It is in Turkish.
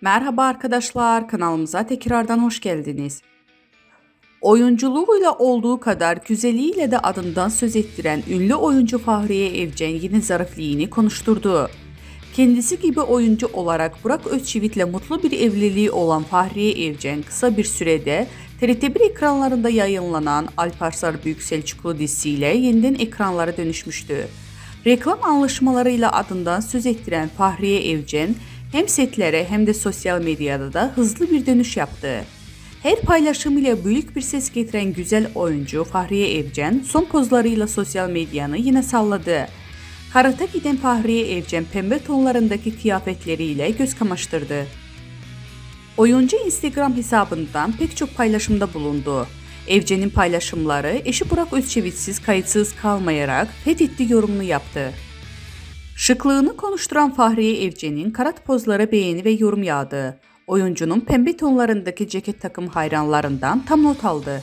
Merhaba arkadaşlar, kanalımıza tekrardan hoş geldiniz. Oyunculuğuyla olduğu kadar güzeliyle de adından söz ettiren ünlü oyuncu Fahriye Evcen yine zarifliğini konuşturdu. Kendisi gibi oyuncu olarak Burak Özçivit'le mutlu bir evliliği olan Fahriye Evcen kısa bir sürede TRT1 ekranlarında yayınlanan Alparslan Büyük Selçuklu dizisiyle yeniden ekranlara dönüşmüştü. Reklam anlaşmalarıyla adından söz ettiren Fahriye Evcen hem setlere hem de sosyal medyada da hızlı bir dönüş yaptı. Her paylaşımıyla büyük bir ses getiren güzel oyuncu Fahriye Evcen son pozlarıyla sosyal medyanı yine salladı. Karata giden Fahriye Evcen pembe tonlarındaki kıyafetleriyle göz kamaştırdı. Oyuncu Instagram hesabından pek çok paylaşımda bulundu. Evcen'in paylaşımları eşi Burak Özçevitsiz kayıtsız kalmayarak fetheddi yorumunu yaptı. Şıklığını konuşturan Fahriye Evcen'in karat pozlara beğeni ve yorum yağdı. Oyuncunun pembe tonlarındaki ceket takım hayranlarından tam not aldı.